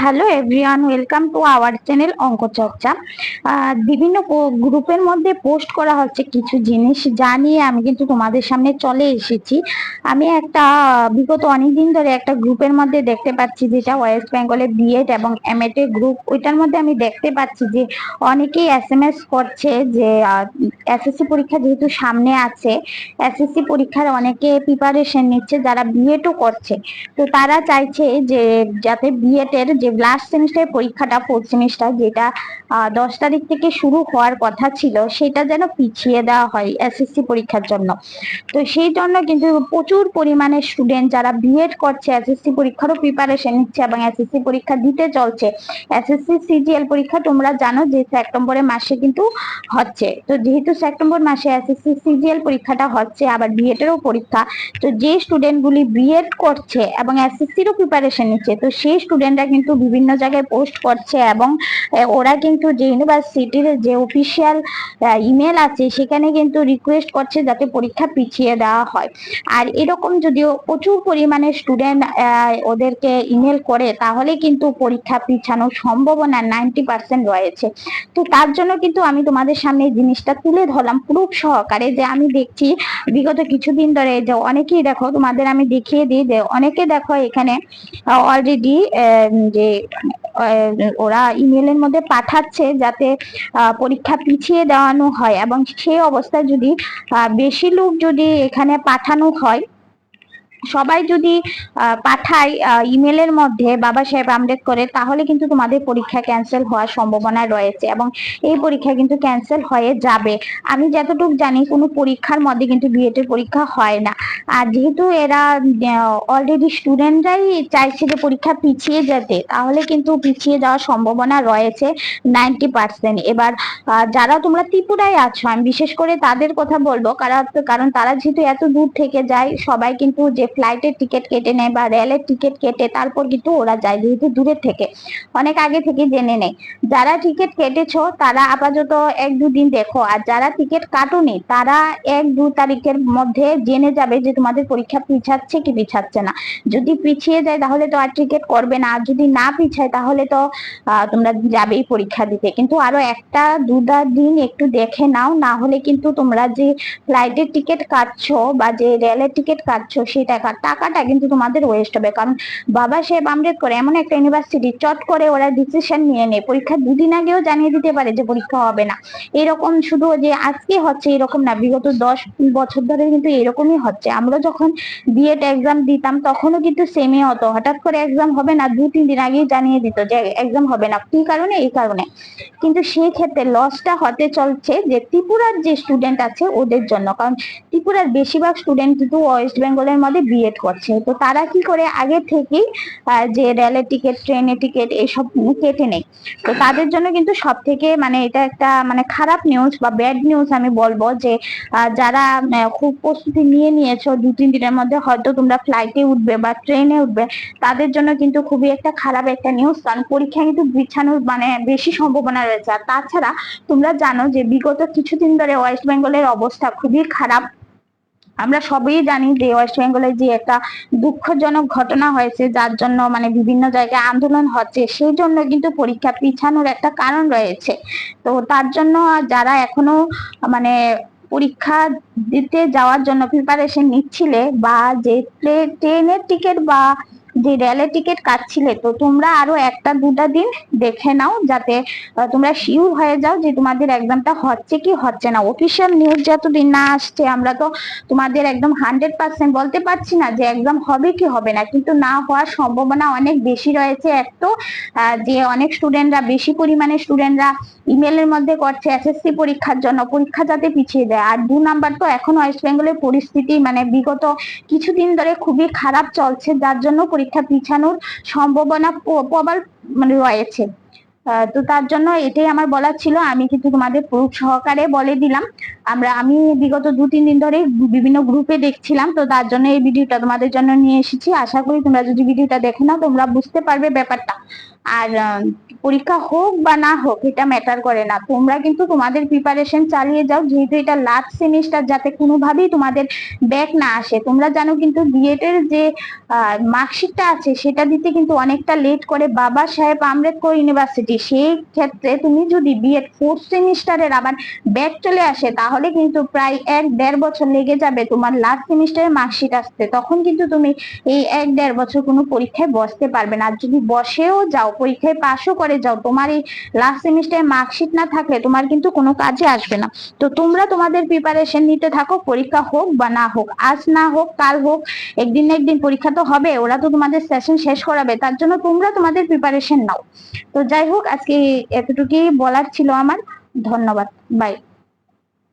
Hello everyone welcome to our channel Anko Chorcha বিভিন্ন গ্রুপের মধ্যে পোস্ট করা হচ্ছে কিছু জিনিস যা নিয়ে আমি কিন্তু তোমাদের সামনে চলে এসেছি। আমি একটা, বিগত অনেকদিন ধরে একটা গ্রুপের মধ্যে দেখতে পাচ্ছি যেটা ওয়েস্ট বেঙ্গলের বিএড এবং এমএড গ্রুপ ওইটার মধ্যে আমি দেখতে পাচ্ছি যে অনেকেই এস এম এস করছে যে এসএসসি পরীক্ষা যেহেতু সামনে আছে এসএসসি পরীক্ষার অনেকে প্রিপারেশন নিচ্ছে, যারা বিএডও করছে। তো তারা চাইছে যে, যাতে বিএড এর যে লাস্ট সেমিস্টার পরীক্ষাটা ফোর্থ সেমিস্টার যেটা দশ তারিখ থেকে শুরু হওয়ার কথা ছিল, সেটা যেন পিছিয়ে দেওয়া হয় এসএসসি পরীক্ষার জন্য। তো সেই জন্য কিন্তু প্রচুর পরিমাণে স্টুডেন্ট যারা বিএড করছে এসএসসি পরীক্ষারও প্রিপারেশন নিচ্ছে এবং এসএসসি পরীক্ষা দিতে চলছে। এসএসসি সিজিএল পরীক্ষা তোমরা জানো যে সেপ্টেম্বরের মাসে কিন্তু হচ্ছে। তো যেহেতু সেপ্টেম্বর মাসে এসএসসি সিজিএল পরীক্ষাটা হচ্ছে, আবার বিএড এরও পরীক্ষা, তো যে স্টুডেন্টগুলি বিএড করছে এবং এসএসসিরও প্রিপারেশন নিচ্ছে, তো সেই স্টুডেন্টরা কিন্তু বিভিন্ন জায়গায় পোস্ট করছে এবং ওরা কিন্তু যে ইউনিভার্সিটির যে অফিসিয়াল ইমেল আছে সেখানে কিন্তু রিকোয়েস্ট করছে যাতে পরীক্ষা পিছিয়ে দেওয়া হয়। আর এরকম যদিও প্রচুর পরিমাণে স্টুডেন্ট ওদেরকে ইমেল করে তাহলে কিন্তু পরীক্ষা পিছানোর সম্ভাবনা নাইনটি পার্সেন্ট রয়েছে। তো তার জন্য কিন্তু আমি তোমাদের সামনে এই জিনিসটা তুলে ধরলাম প্রুফ সহকারে যে আমি দেখছি বিগত কিছুদিন ধরে যে অনেকেই দেখো তোমাদের আমি দেখিয়ে দিই যে অনেকে দেখো এখানে অলরেডি যে ওরা ইমেলের মধ্যে পাঠাচ্ছে যাতে পরীক্ষা পিছিয়ে দেওয়ানো হয় এবং সেই অবস্থায় যদি বেশি লোক যদি এখানে পাঠানো হয় সবাই যদি পাঠায় ইমেলের মধ্যে বাবা সাহেব আম্বেদকরের তাহলে কিন্তু তোমাদের পরীক্ষা ক্যান্সেল হওয়ার সম্ভাবনা রয়েছে এবং এই পরীক্ষা কিন্তু ক্যান্সেল হয়ে যাবে। আমি যতটুকু জানি, কোনো পরীক্ষার মধ্যে কিন্তু বিএড এর পরীক্ষা হয় না। আর যেহেতু এরা অলরেডি স্টুডেন্টরাই চাইছে যে পরীক্ষা পিছিয়ে যেতে, তাহলে কিন্তু পিছিয়ে যাওয়ার সম্ভাবনা রয়েছে নাইনটি পার্সেন্ট এবার যারা তোমরা ত্রিপুরায় আছো, আমি বিশেষ করে তাদের কথা বলব কারণ কারণ তারা যেহেতু এত দূর থেকে যায়, সবাই কিন্তু যে ফ্লাইটের টিকিট কেটে নেয় বা রেলের টিকিট কেটে তারপর কিন্তু ওরা যায়, যেহেতু দূরের থেকে। অনেক আগে থেকে জেনে নেয় যারা টিকিট কেটেছো, তারা আপাতত এক দুদিন দেখো। আর যারা টিকিট কাটোনি, তারা এক দু তারিখের মধ্যে জেনে যাবে যে তোমাদের পরীক্ষা পিছাচ্ছে কি পিছাচ্ছে না। যদি পিছিয়ে যায়, তাহলে তো আর টিকিট করবে না। আর যদি না পিছায়, তাহলে তো তোমরা যাবেই পরীক্ষা দিতে। কিন্তু আরও একটা দুটা দিন একটু দেখে নাও, না হলে কিন্তু তোমরা যে ফ্লাইটের টিকিট কাটছো বা যে রেলের টিকিট কাটছো সেই টাকা টাকাটা কিন্তু তোমাদের ওয়েস্ট হবে। কারণ বাবা সাহেব আম্বেদকর এমন একটা ইউনিভার্সিটি চট করে ওরা ডিসিশন নিয়ে নেয়। পরীক্ষা দুদিন আগেও জানিয়ে দিতে পারে যে পরীক্ষা হবে না। এরকম শুধু যে আজকে হচ্ছে এরকম না, বিগত দশ বছর ধরে কিন্তু এরকমই হচ্ছে। আমরা যখন বিএড এক্সাম দিতাম, তখনও কিন্তু সেমই হতো। হঠাৎ করে এক্সাম হবে না দু তিন দিন আগেই জানিয়ে দিত যে এক্সাম হবে না। কি কারণে? এই কারণে। কিন্তু সেই ক্ষেত্রে লসটা হতে চলছে যে ত্রিপুরার যে স্টুডেন্ট আছে, ওদের জন্য। কারণ ত্রিপুরার বেশিরভাগ স্টুডেন্ট কিন্তু ওয়েস্ট বেঙ্গলের মধ্যে বিএড করছে। তো তারা কি করে আগে থেকেই যে রেলের টিকিট ট্রেনের টিকিট এসব কেটে নেই তো তাদের জন্য কিন্তু সব থেকে মানে এটা একটা মানে খারাপ নিউজ বা ব্যাড নিউজ আমি বলব যে যারা খুব প্রস্তুতি নিয়ে নিয়েছো, দু, তিন দিনের মধ্যে হয়তো তোমরা ফ্লাইটে উঠবে বা ট্রেনে উঠবে, তাদের জন্য কিন্তু খুবই একটা খারাপ একটা নিউজ কারণ পরীক্ষা কিন্তু বিছানোর মানে বেশি সম্ভাবনা রয়েছে। আর তাছাড়া তোমরা জানো যে বিগত কিছুদিন ধরে ওয়েস্ট বেঙ্গলের অবস্থা খুবই খারাপ। আমরা সবই জানি যে ওয়েস্ট বেঙ্গলে যে একটা দুঃখজনক ঘটনা হয়েছে, যার জন্য মানে বিভিন্ন জায়গায় আন্দোলন হচ্ছে, সেই জন্য কিন্তু পরীক্ষা পিছানোর একটা কারণ রয়েছে। তো তার জন্য যারা এখনও মানে পরীক্ষা দিতে যাওয়ার জন্য প্রিপারেশন নিচ্ছিলে বা যে ট্রেনের টিকিট বা যে রেলের টিকিট কাটছিলে, তো তোমরা আরও একটা দুটা দিন দেখে নাও যাতে তোমরা শিওর হয়ে যাও যে তোমাদের এক্সামটা হচ্ছে কি হচ্ছে না। অফিসিয়াল নিউজ যতদিন না আসছে, আমরা তো তোমাদের একদম হান্ড্রেড পার্সেন্ট বলতে পারছি না যে এক্সাম হবে কি হবে না। কিন্তু না হওয়ার সম্ভাবনা অনেক বেশি রয়েছে এক তো যে অনেক স্টুডেন্টরা বেশি পরিমাণে স্টুডেন্টরা ইমেলের মধ্যে করছে এসএসসি পরীক্ষার জন্য, পরীক্ষা যাতে পিছিয়ে দেয়। আর দু নাম্বার তো এখন ওয়েস্ট বেঙ্গলের পরিস্থিতি মানে বিগত কিছুদিন ধরে খুবই খারাপ চলছে, যার জন্য পরীক্ষা পিছানোর সম্ভাবনা প্রবল মানে রয়েছে। তো তার জন্য এটাই আমার বলার ছিল। আমি কিন্তু তোমাদের প্রুফ সহকারে বলে দিলাম। আমরা, আমি বিগত দু তিন দিন ধরে বিভিন্ন গ্রুপে দেখছিলাম। তো তার জন্য এই ভিডিওটা তোমাদের জন্য নিয়ে এসেছি। আশা করি তোমরা যদি ভিডিওটা দেখে না তোমরা বুঝতে পারবে ব্যাপারটা। আর পরীক্ষা হোক বা না হোক, এটা ম্যাটার করে না। তোমরা কিন্তু তোমাদের প্রিপারেশন চালিয়ে যাও, যেহেতু এটা লাস্ট সেমিস্টার যাতে কোনোভাবেই তোমাদের ব্যাক না আসে। তোমরা জানো কিন্তু বিএড এর যে মার্কশিটটা আছে, সেটা দিতে কিন্তু অনেকটা লেট করে বাবা সাহেব আম্বেদকর ইউনিভার্সিটি সেই ক্ষেত্রে তুমি যদি বিএড ফোর্থ সেমিস্টারের আবার ব্যাক চলে আসে, তাহলে কিন্তু প্রায় এক দেড় বছর লেগে যাবে তোমার লাস্ট সেমিস্টারের মার্কশিট আসতে। তখন কিন্তু তুমি এই এক দেড় বছর কোনো পরীক্ষায় বসতে পারবে না। আর যদি বসেও যাও পরীক্ষায় পাশও করে যাও। তোমার এই লাস্ট সেমিস্টারে মার্কশিট না থাকলে তোমার কিন্তু কোনো কাজে আসবে না। তো তোমরা তোমাদের প্রিপারেশন নিতে থাকো, পরীক্ষা হোক বা না হোক। আজ না হোক, কাল হোক, একদিন না একদিন পরীক্ষা তো হবে, ওরা তো তোমাদের সেশন শেষ করাবে, তার জন্য তোমরা তোমাদের প্রিপারেশন নাও। তো যাই হোক, আজকে এতটুকুই বলার ছিল আমার। ধন্যবাদ। বাই